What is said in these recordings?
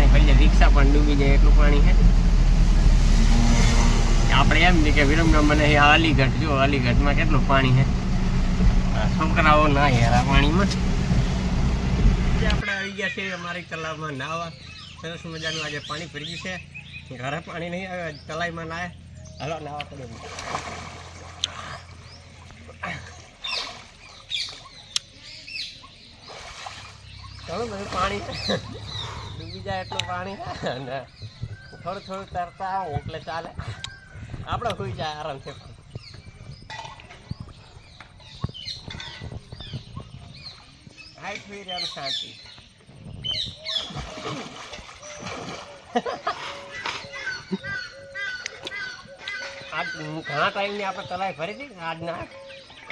પાણી ફરી જાય રિક્ષા પણ ડૂબી જાય એટલું પાણી છે. આપણે એમ છે કે વિરમગામ મને અહીંયા અલીગઢ, જો અલીગઢમાં કેટલું પાણી છે? છોકરાઓ ના યાર આ પાણીમાં આપણે આવી ગયા છીએ અમારી તલાવમાં નાહવા સરસ મજાનું આજે પાણી પડી ગયું છે. ઘરે પાણી નહીં આવે, તલાઈમાં નાહે હલો, નાવા પડે ચાલો, બધું પાણી. છે જાય એટલું પાણી. અને થોડું થોડું તરતા આવું, એટલે ચાલે. આપણે સુઈ જાય આરામથી હોઈ રહ્યા શાંતિ. આજ ઘણા ટાઈમની આપણે તલાઈ ભરી હતી ને. આજના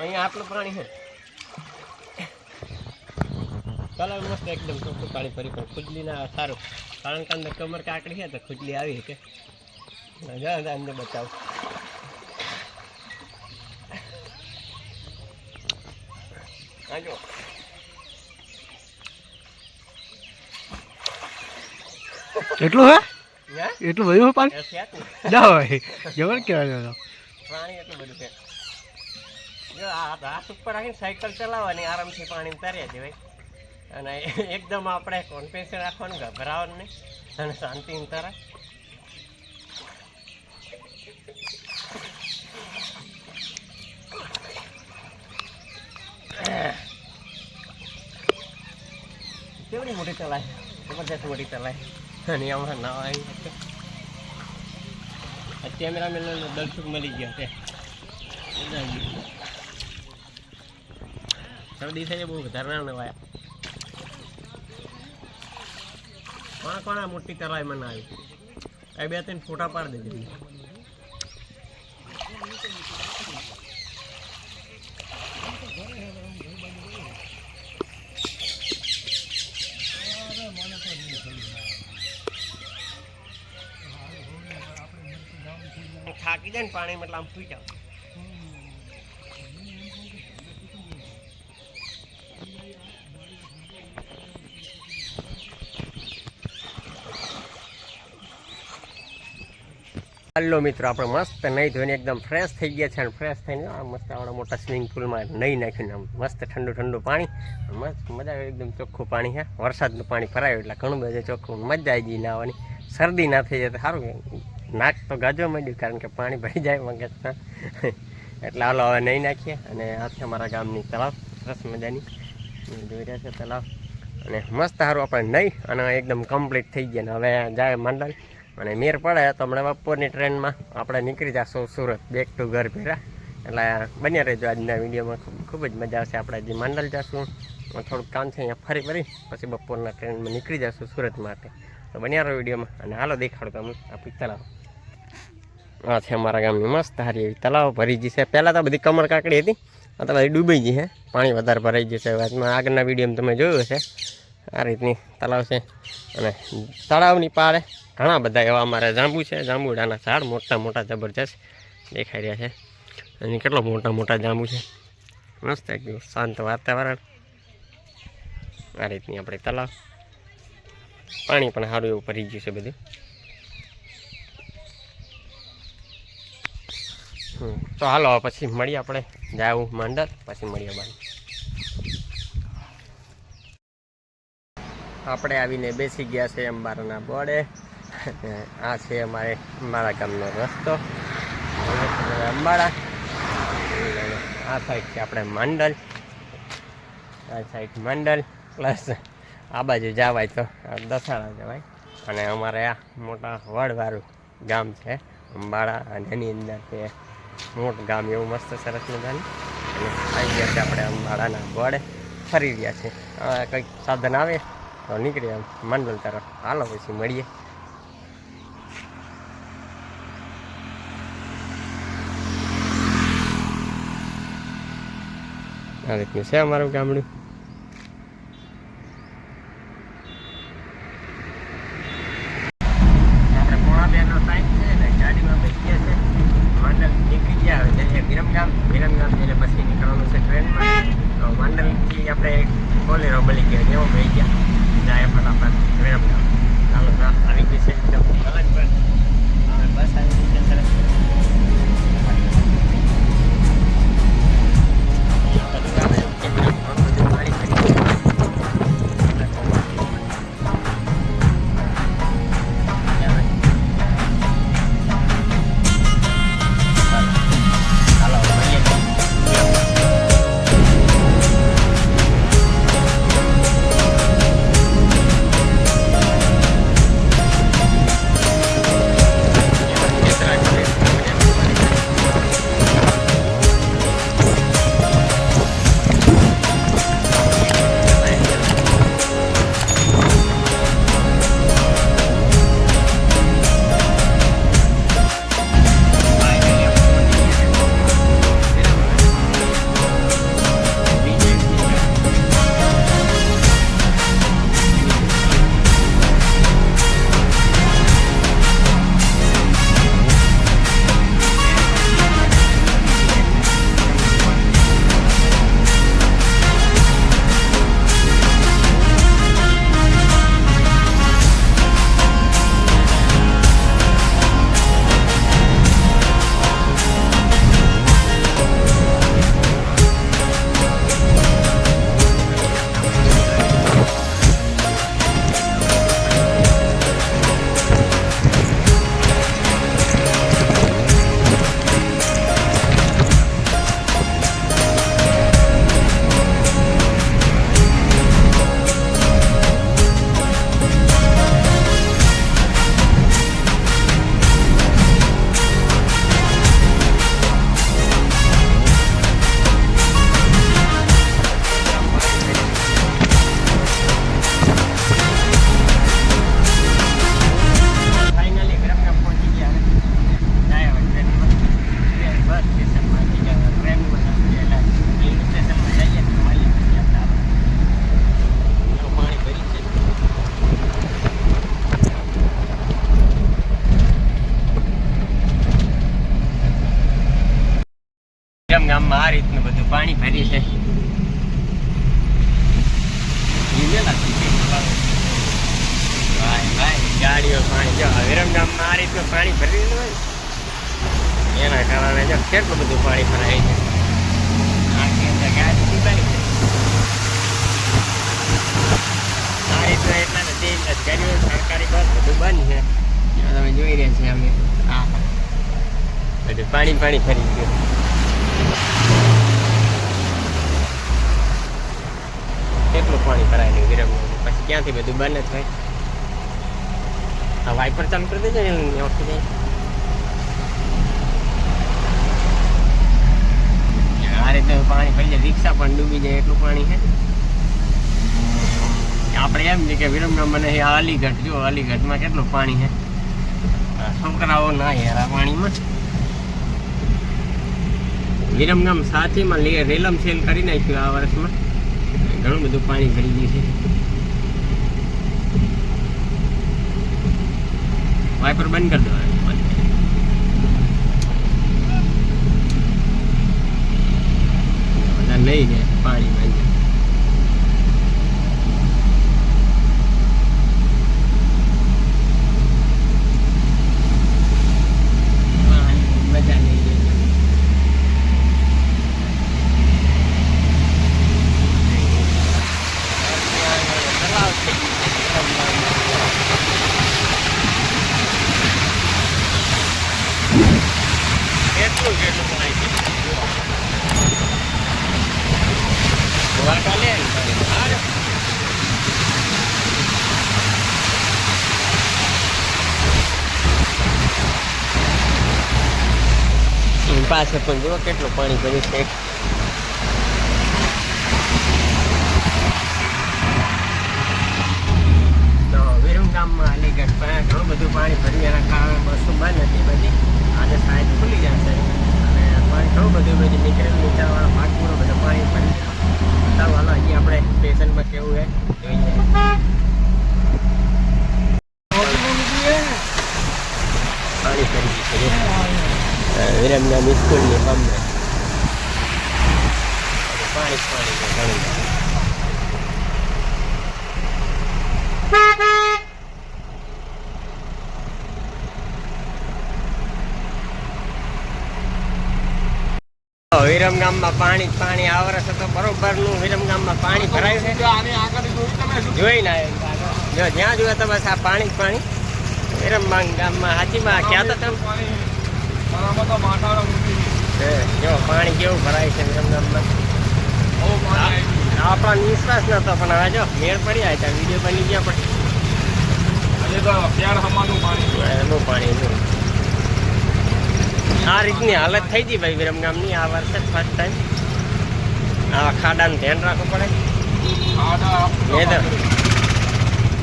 અહીંયા આટલું પાણી છે. કલર મસ્ત એકદમ ચોખ્ખું પાણી ફરી પણ ખુજલીના સારું કારણ કે અંદર કમર કાકડી છે તો ખુજલી આવી કે જા અંદર બતાવું. આજો એટલું હે? એટલું બધું પાણી? ને. હોય. જબર કહેવાય તો પાણી એટલું બધું છે. જો આ હાથ ઉપર રાખીને સાયકલ ચલાવવાની આરામથી પાણી તર્યા છે ભાઈ. અને એકદમ આપણે કોન્ફિડન્સ રાખવાનું, ગભરાવાનું નહીં. અને શાંતિ ઉતારા કેવડી મોટી ચલાય જબરજસ્ત મોટી ચલાય અને આમાં ના આવી શકે આ કેમેરામેન દર્શક મળી ગયા છે. સૌ થઈ બહુ વધારે નવાયા. કોણા કોણા મોટી કરાય મને આવી એ બે ત્રણ ફોટા પાડી દેજે થાકી જાય ને પાણી મતલબ આમ ફૂટ જાવ હલો મિત્રો, આપણે મસ્ત નહીં ધોઈને એકદમ ફ્રેશ થઈ ગયા છે અને ફ્રેશ થઈને આ મસ્ત આવડા મોટા સ્વિમિંગ પુલમાં નહીં નાખ્યું આમ મસ્ત ઠંડુ ઠંડુ પાણી. મસ્ત મજા આવે, એકદમ ચોખ્ખું પાણી છે વરસાદનું પાણી ભરાયું એટલે ઘણું બધું ચોખ્ખું મજા આવી ગઈ નાવાની શરદી ના થઈ જાય તો સારું નાક તો ગાજવા માંડ્યું કારણ કે પાણી ભરી જાય મગજમાં એટલે હાલો હવે નહીં નાખીએ અને આ છે અમારા ગામની તળાવ, સરસ મજાની. જોઈ રહ્યા છે તળાવ. અને મસ્ત સારું આપણે નહીં અને એકદમ કમ્પ્લીટ થઈ ગયા ને હવે જાય મંડળ અને મેર પડે તો હમણાં બપોરની ટ્રેનમાં આપણે નીકળી જશું સુરત બેક ટુ ઘર ભેરા. એટલે બન્યા રહેજો આજના વિડીયોમાં. ખૂબ જ મજા આવશે આપણે હજી માંડલ જશું. થોડુંક કામ છે અહીંયા ફરી ફરી, પછી બપોરના ટ્રેનમાં નીકળી જશું સુરત માટે. તો બન્યા રહો વિડીયોમાં, અને હાલો દેખાડો તમે આપણી તલાવ. આ છે અમારા ગામની મસ્ત સારી એવી તલાવ. ભરી ગઈ છે. પહેલાં તો બધી કમર કાકડી હતી, આ બધી ડૂબી ગઈ છે. પાણી વધારે ભરાઈ જશે વાતમાં આગળના વિડીયોમાં તમે જોયું હશે. આ રીતની તલાવ છે. અને તળાવની પાળે ઘણા બધા એવા અમારે જાંબુ છે. જાંબુડાના ઝાડ મોટા મોટા જબરજસ્ત દેખાઈ રહ્યા છે. અને કેટલો મોટા મોટા જાંબુ છે. મસ્ત એકદમ શાંત વાતાવરણ. આ રીતની આપણે તલાવ પાણી પણ સારું એવું ભરી ગયું છે બધું. હમ, તો હાલો પછી મળીએ આપણે. જાવું માંડર પછી મળીએ બાય આપણે આવીને બેસી ગયા છે અંબારાના બોર્ડે આ છે અમારે, અમારા ગામનો રસ્તો. અંબાડા આ સાઈડ છે આપણે માંડલ. આ સાઈડ માંડલ પ્લસ આ બાજુ જવાય તો દસાડા જવાય. અને અમારે આ મોટા વડવાળું ગામ છે અંબાડા અને એની અંદર તે મોટું ગામ એવું મસ્ત સરસ મજાનું. અને આવી ગયા છે આપણે અંબાડાના ગોળે ફરી રહ્યા છે. કંઈક સાધન આવે? તો નીકળીએ આમ મંડળ તરફ. હાલો પછી મળીએ. આ રીતનું છે અમારું ગામડું. વિરમગામમાં આ રીતનું બધું પાણી ભરી છે. આ રીતનું પાણી ભરેલું હોય એના કારણે બધું પાણી ભરાય છે. આ રીતનું એટલા નથી લશ્કરીઓ સરકારી બસ બધું બંધ છે. તમે જોઈ રહ્યા છીએ અમે. આ બધું પાણી પાણી ફરી ગયું કેટલું ભરાય ને વિરમ પછી ક્યાંથી બધું બંધ થાય? આ વાઇપર ચાલુ કરી દેજો ને ઓછી જાય. આ રીતે પાણી પડી જાય, રિક્ષા પણ ડૂબી જાય, એટલું પાણી છે. આપણે એમ છે કે વિરમગામ મને અલીગઢ, જો અલીગઢમાં કેટલું પાણી છે? છોકરાઓ ના યાર આ પાણીમાં. વિરમગામ સાથીમાં રેલમ સેલ કરી નાખ્યું આ વર્ષમાં. ઘણું બધું પાણી ભરી ગયું છે. વાઇપર બંધ કરી દો નહીં ને પાણી બંધ મજા નહીં તલાવ થઈ ગયું કેટલું કેટલું પાણી છે વાટા લે ને પાણી. હાલો. એની છે પણ જો કેટલું પાણી ભર્યું છે તો વિરમગામમાં અલીગઢ પણ ઘણું બધું પાણી ભર્યું એના કારણે બસો બંધ હતી બધી આજે સાઈડ ખુલી જશે અને પાણી ઘણું બધું બધી નીકળેલું નીચાણવાળા ભાગ પૂરો બધો પાણી ભરી ગયો બતાવવાનો હજી આપણે સ્ટેશનમાં કેવું છે જોઈએ પાણી ભરી ગયું છે વિરમગામ સ્કૂલની સામે પાણી જ પાણી છે ઘણું બધું વિરમગામમાં પાણી પાણી આ વર્ષે તો બરોબરનું વિરમગામમાં પાણી ભરાયું છે. આની આગળ જોઈ તમે શું? જોઈ ના જો જ્યાં જુઓ તમે આ પાણી પાણી. વિરમગામ ગામમાં હાચીમાં ક્યાં તો તમે. જો પાણી કેવું ભરાય છે વિરમગામમાં બહુ આપણા આવી આપણો વિશ્વાસ નતો પણ હવે જો મેળ પડી આવે ત્યાં. વીડિયો બની ગયા પણ. એનું પાણી આ રીતની હાલત થઈ ગઈ ભાઈ વિરમગામની. આ વર્ષે ફર્સ્ટ ટાઈમ આવા ખાડાનું ધ્યાન રાખવું પડે.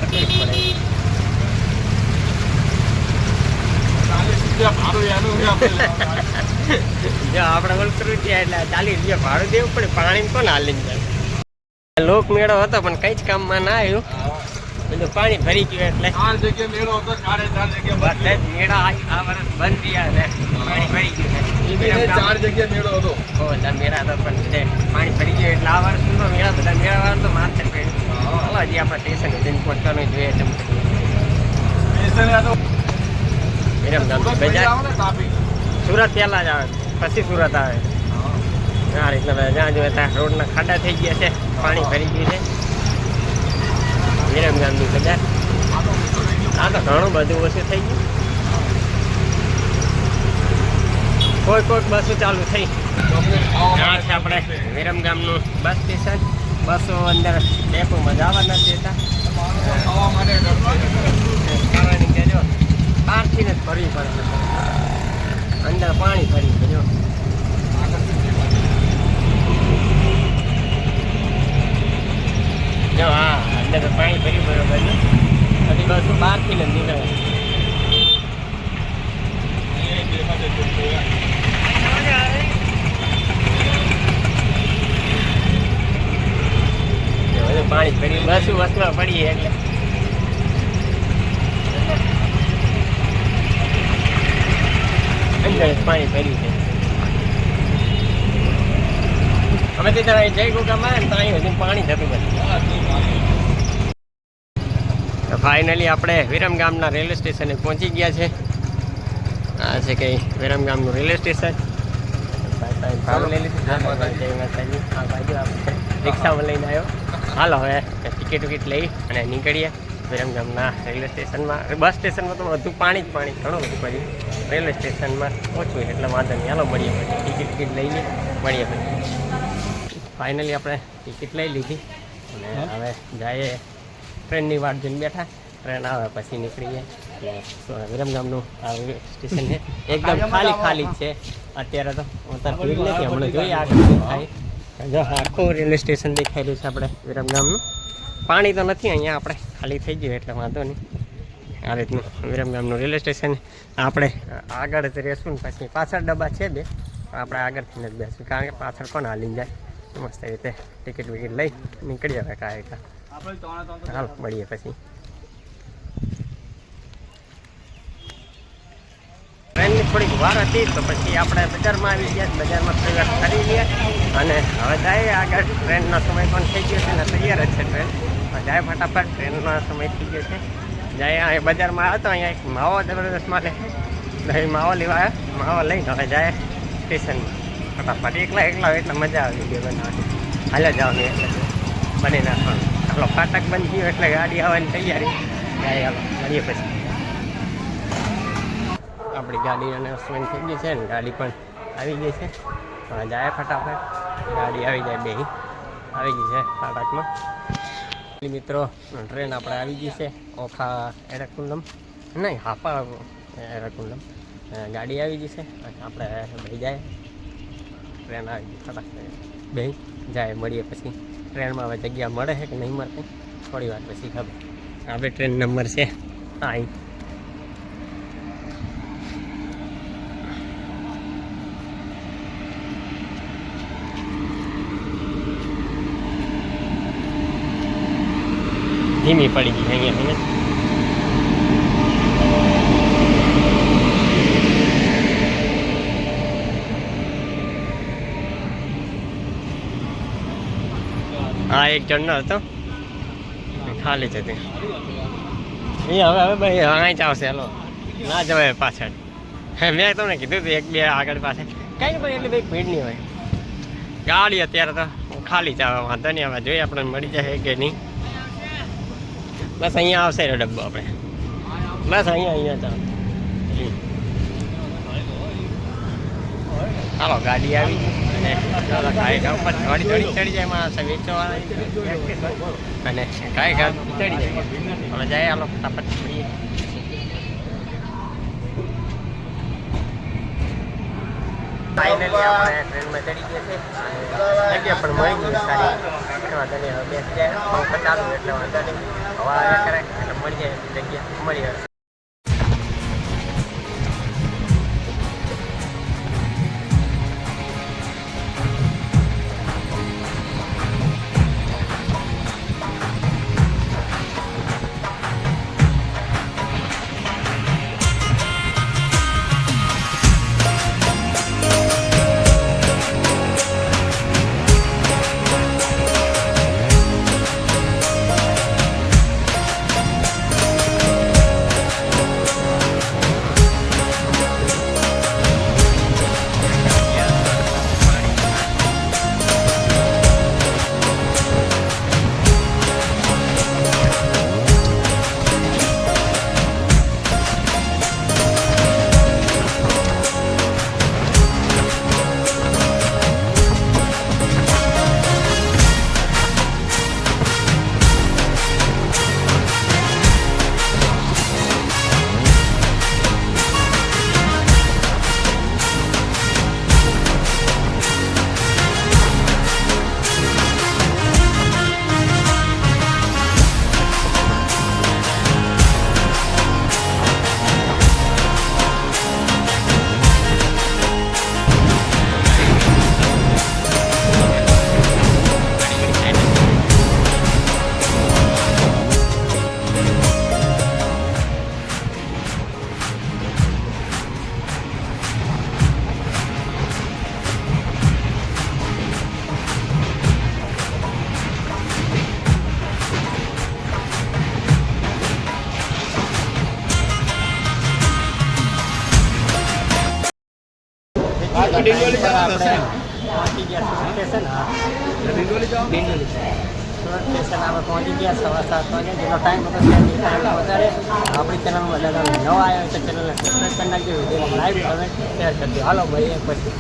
તકલીફ. જો આપણે ઓલ કરવું એટલે ચાલીસ રૂપિયા ભાડું દેવું પડે. પાણી કોણ હાલીને જાય? લોક મેળો હતો પણ કઈ જ કામમાં ના આવ્યું. બધું પાણી ભરી ગયું એટલે. ચાર મેળો હતો ચારે ચાર મેળા આ વર્ષ બંધ ને પાણી ભરી ગયું એ ચાર જગ્યાએ મેળો હતો. બહુ બધા મેળા તો પણ છે. પાણી ભરી ગયું એટલે આ વર્ષનો મેળા બધા મેળા તો માથે પડ્યું ચાલો હજી આપણે સ્ટેશન જઈને પહોંચવાનું જોઈએ વિરમગામ સુરત ને પહેલા જ આવે. પછી સુરત આવે. આ રીતના જ્યાં જોઈએ ત્યાં રોડના ખાડા થઈ ગયા છે. પાણી ભરી ગયું છે. વિરમગામની બજાર. આ તો ઘણું બધું ઓછું થઈ ગયું. કોઈ કોઈક બસો ચાલુ થઈ. છે આપણે વિરમગામનું બસ સ્ટેશન. બસો અંદર ડેપોમાં જવા નથી દેતા. કારણ કે જો બહારથી જ ભરવી પડે અંદર પાણી ભરી છે જો જો હા અંદર તો પાણી ભર્યું બરોબર છે પછી બસ બહારથી જ નીકળે એ જેમાં તે જોયું. જો બધું પાણી ભર્યું બસ વસમાં પડી એટલે અંદર જ પાણી ભર્યું છે. અમે તે ત્યાં જય ગોગા મારે ને ત્યાં હજુ પાણી થતું નથી ફાઇનલી આપણે વિરમગામના રેલવે સ્ટેશને પહોંચી ગયા છે. આ છે કંઈ વિરમગામનું રેલવે સ્ટેશન. રિક્ષામાં લઈને આવ્યો. હાલો હવે, ટિકિટ વિકિટ લઈ અને નીકળીએ. વિરમગામના રેલવે સ્ટેશનમાં બસ સ્ટેશનમાં તો બધું પાણી જ પાણી ઘણું બધું પડ્યું રેલવે સ્ટેશનમાં ઓછું એટલે વાંધો નહીં. હાલો મળીએ પછી. ટિકિટ ટિકિટ લઈને મળીએ પછી. ફાઇનલી આપણે ટિકિટ લઈ લીધી. અને હવે જઈએ. ટ્રેનની વાટ જોઈને બેઠા. ટ્રેન આવે પછી નીકળીએ. સો- વિરમગામનું આ સ્ટેશન છે. એકદમ ખાલી ખાલી જ છે. અત્યારે તો અત્યારે ભીડ નથી. હમણાં જોઈએ આગળ જો આખું રેલવે સ્ટેશન દેખાયેલું છે આપણે વિરમગામનું પાણી તો નથી અહીંયા આપણે. ખાલી થઈ ગયું એટલે વાંધો નહીં. આ રીતનું વિરમગામનું રેલવે સ્ટેશન આપણે આગળ જ રહેશું ને પછી. પાછળ ડબ્બા છે બે આપણે આગળથી નથી બેસું કારણ કે પાછળ કોણ હાલીને જાય? મસ્ત રીતે ટિકિટ વિકિટ લઈ નીકળી આવે કાંઈ કાં હાલ, મળીએ પછી. ટ્રેનની થોડીક વાર હતી, તો પછી આપણે બજારમાં આવી ગયા, બજારમાં થોડી વાર ફરી અને હવે જાય આગળ. ટ્રેનનો સમય પણ થઈ ગયો છે અને તૈયાર જ છે ટ્રેન જાય ફટાફટ, ટ્રેનનો સમય થઈ ગયો છે. જાય બજારમાં આવ્યો તો અહીંયા એક માવો જબરદસ્ત મળે દહીં માવો લેવા માવો લઈને હવે જાય સ્ટેશનમાં. ફટાફટ એકલા એકલા હોય એટલે મજા આવી ગઈ બનાવવાની. હાલે જવાનું એટલે બની નાખવાનું. ચાલો ફાટક બંધ થયું એટલે ગાડી આવવાની તૈયારી. જાય હાલો, મળીએ પછી. આપણી ગાડી અને અસમેન્ટ થઈ ગઈ છે ને, ગાડી પણ આવી ગઈ છે. જાય ફટાફટ. ગાડી આવી જાય બે આવી ગઈ છે ફાટકમાં. મિત્રો, ટ્રેન આપણે આવી ગઈ છે, ઓખા એરકુંડમ. નહીં, હાપા એરકુંડમ. ગાડી આવી ગઈ છે આપણે ભાઈ જાય. ટ્રેન આવી ગઈ, ફટાફટ. બે જાય, મળીએ પછી. ટ્રેનમાં હવે જગ્યા મળે છે કે નહીં મળે થોડી વાર પછી ખબર. આપણે ટ્રેન નંબર છે. હા ધીમી પડી ગઈ અહીંયા એને હા એક જણનો હતો ખાલી જ હતી એ હવે હવે ભાઈ અહીં જ આવશે હાલો ના જવાય પાછળ હે, મેં તમને કીધું હતું એક બે આગળ પાછળ કાંઈ નહીં પણ એટલી બધી ભીડ નહીં હોય ગાડી અત્યારે તો ખાલી છે હવે વાંધો નહીં હવે જોઈએ આપણે મળી જાય કે નહીં બસ અહીંયા આવશે એનો ડબ્બો આપણે. બસ અહીંયા અહીંયા તો. ચાલો ગાડી આવી. અને ચાલો ઘા ઉપર થોડી થોડી ચડી જાય માણસ વેચવાવાળા અને ઘા ચડી જાય. હવે જાય હાલો, ફટાફટ મળીએ ફાઇનલી આપણે ટ્રેનમાં ચડી ગયા છે. જગ્યા પણ મળી ગઈ સારી. વાંધો નહીં હવે બેસી જાય ચાલુ એટલે વાંધો નહીં. હવા કરે, એટલે મળી જાય જગ્યા. મળી જશે પહોંચી ગયા સ્ટેશન હા ડિંડોલી સુરત સ્ટેશન આપણે પહોંચી ગયા સવા સાત વાગે. જેનો ટાઈમ હતો ટાઈમ વધારે. આપણી ચેનલ બધા આવ્યો આવ્યા છે ચેનલને સબસ્ક્રાઈબ કરી નાખજો. વીડિયો લાઈવ તમે શેર કરજો. હાલો ભાઈ એક પછી.